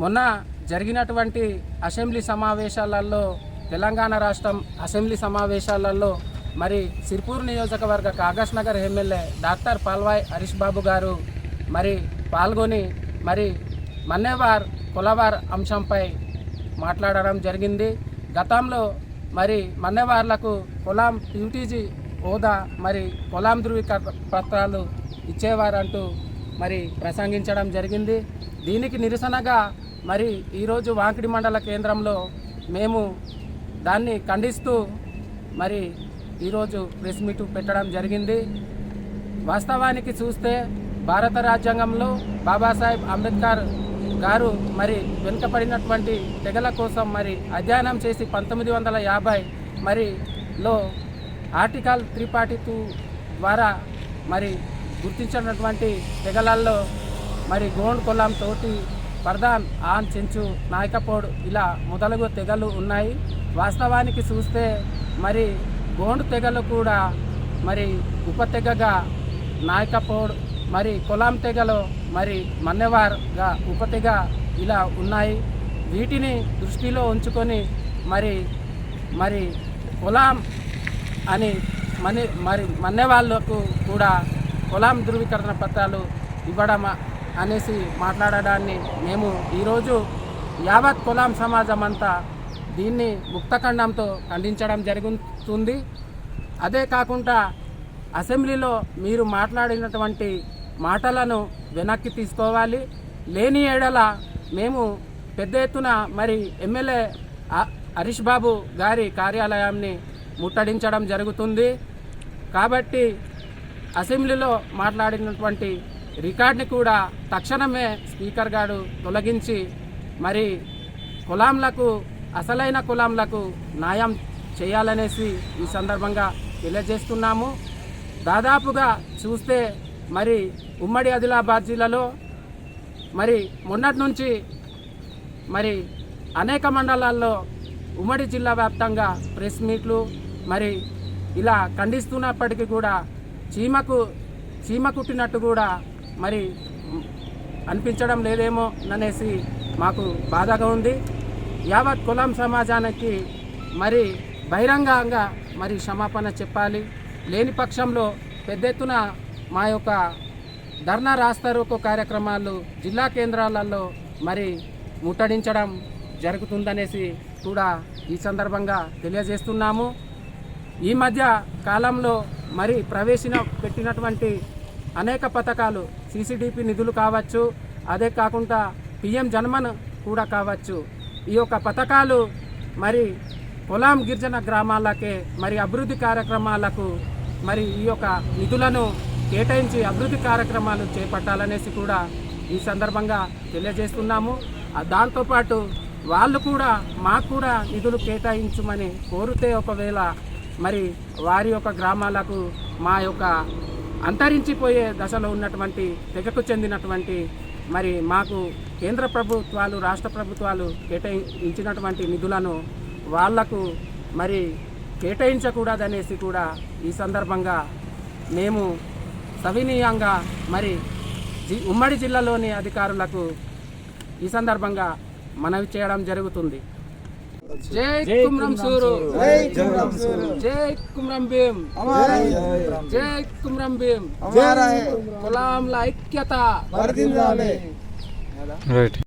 మొన్న జరిగినటువంటి అసెంబ్లీ సమావేశాలలో తెలంగాణ రాష్ట్రం అసెంబ్లీ సమావేశాలలో మరి సిర్పూర్ నియోజకవర్గ Kagaznagar MLA doctor Palvai Harish Babu గారు మరి పాల్గొని మరి మన్నేవార్ కులవార్ అంశంపై మాట్లాడడం జరిగింది. గతంలో మరి మన్నెవార్లకు కులాం యూటీజీ హోదా మరి కులాం ధృవీకరణ పత్రాలు ఇచ్చేవారంటూ మరి ప్రసంగించడం జరిగింది. దీనికి నిరసనగా మరి ఈరోజు వాంకిడి మండల కేంద్రంలో మేము దాన్ని ఖండిస్తూ మరి ఈరోజు ప్రెస్ మీట్ పెట్టడం జరిగింది. వాస్తవానికి చూస్తే భారత రాజ్యాంగంలో బాబాసాహెబ్ అంబేద్కర్ గారు మరి వెనుకబడినటువంటి తెగల కోసం మరి అధ్యయనం చేసి పంతొమ్మిది వందల యాభై మరి లో ఆర్టికల్ త్రీ ఫార్టీ టూ ద్వారా మరి గుర్తించినటువంటి తెగలల్లో మరి గోండ్ కొల్లం తోటి పర్దాన్ ఆన్ చెంచు నాయకపోడు ఇలా మొదలగు తెగలు ఉన్నాయి. వాస్తవానికి చూస్తే మరి గోండు తెగలు కూడా మరి ఉపతెగగా నాయకపోడు మరి కొలాం తెగలో మరి మన్నెవార్గా ఉపతెగ ఇలా ఉన్నాయి. వీటిని దృష్టిలో ఉంచుకొని మరి మరి కొలాం అని మని మరి మన్నెవాళ్ళకు కూడా కొలాం ధృవీకరణ పత్రాలు ఇవ్వడం అనేసి మాట్లాడడాన్ని మేము ఈరోజు యావత్ కులాం సమాజం అంతా దీన్ని ముక్తఖండంతో ఖండించడం జరుగుతుంది. అదే కాకుండా అసెంబ్లీలో మీరు మాట్లాడినటువంటి మాటలను వెనక్కి తీసుకోవాలి. లేని ఏడల మేము పెద్ద ఎత్తున మరి ఎమ్మెల్యే హరీష్ బాబు గారి కార్యాలయాన్ని ముట్టడించడం జరుగుతుంది. కాబట్టి అసెంబ్లీలో మాట్లాడినటువంటి రికార్డ్ని కూడా తక్షణమే స్పీకర్ గారు తొలగించి మరి కులాంలకు అసలైన కులాంలకు న్యాయం చేయాలనేసి ఈ సందర్భంగా తెలియజేస్తున్నాము. దాదాపుగా చూస్తే మరి ఉమ్మడి ఆదిలాబాద్ జిల్లాలో మరి మొన్నటి నుంచి మరి అనేక మండలాల్లో ఉమ్మడి జిల్లా వ్యాప్తంగా ప్రెస్ మీట్లు మరి ఇలా ఖండిస్తున్నప్పటికీ కూడా చీమకు చీమ కుట్టినట్టు కూడా మరి అనిపించడం లేదేమో అనేసి మాకు బాధగా ఉంది. యావత్ కులం సమాజానికి మరి బహిరంగంగా మరి క్షమాపణ చెప్పాలి. లేని పక్షంలో పెద్ద ఎత్తున మా యొక్క ధర్నా రాస్తారోకో కార్యక్రమాలు జిల్లా కేంద్రాలలో మరి ముట్టడించడం జరుగుతుందనేసి కూడా ఈ సందర్భంగా తెలియజేస్తున్నాము. ఈ మధ్య కాలంలో మరి ప్రవేశన పెట్టినటువంటి అనేక పథకాలు సీసీడీపీ నిధులు కావచ్చు అదే కాకుండా పిఎం జన్మన్ కూడా కావచ్చు. ఈ యొక్క పథకాలు మరి పొలాం గిరిజన గ్రామాలకే మరి అభివృద్ధి కార్యక్రమాలకు మరి ఈ యొక్క నిధులను కేటాయించి అభివృద్ధి కార్యక్రమాలు చేపట్టాలనేసి కూడా ఈ సందర్భంగా తెలియజేస్తున్నాము. దాంతోపాటు వాళ్ళు కూడా మాకు కూడా నిధులు కేటాయించమని కోరితే ఒకవేళ మరి వారి యొక్క గ్రామాలకు మా యొక్క అంతరించిపోయే దశలో ఉన్నటువంటి తెగకు చెందినటువంటి మరి మాకు కేంద్ర ప్రభుత్వాలు రాష్ట్ర ప్రభుత్వాలు కేటాయించినటువంటి నిధులను వాళ్ళకు మరి కేటాయించకూడదనేసి కూడా ఈ సందర్భంగా మేము సవినీయంగా మరి జి- ఉమ్మడి జిల్లాలోని అధికారులకు ఈ సందర్భంగా మనవి చేయడం జరుగుతుంది. జై కుమ్రం సూరు. జై కుమ్రం భీమ్. జై కుమ్రం భీమ్. కులాంల ఐక్యత రైట్